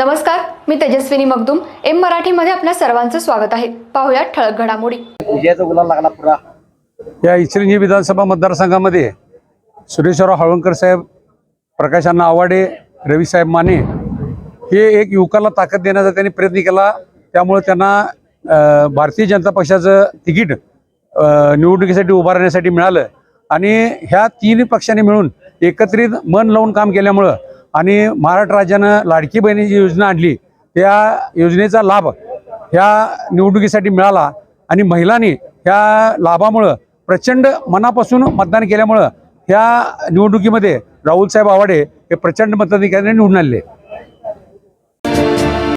नमस्कार मी तेजस्विनी मगदुम. एम मराठीमध्ये आपल्या सर्वांचं स्वागत आहे. पाहुयात ठळक घडामोडी. विजयाचा गुलाल लागला पुरा. या इचलंजी विधानसभा मतदारसंघामध्ये सुरेशराव हळवणकर साहेब प्रकाश अण्णा आवाडे रविसाहेब माने हे एक युवकाला ताकद देण्याचा त्यांनी प्रयत्न केला. त्यामुळे त्यांना भारतीय जनता पक्षाचं तिकीट निवडणुकीसाठी उभारण्यासाठी मिळालं. आणि ह्या तिन्ही पक्षांनी मिळून एकत्रित मन लावून काम केल्यामुळं आणि महाराष्ट्र राज्यानं लाडकी बहिणीची योजना आणली त्या योजनेचा लाभ ह्या निवडणुकीसाठी मिळाला आणि महिलांनी ह्या लाभामुळं प्रचंड मनापासून मतदान केल्यामुळं ह्या निवडणुकीमध्ये राहुल साहेब आवाडे हे प्रचंड मताधिकाऱ्याने निवडून आले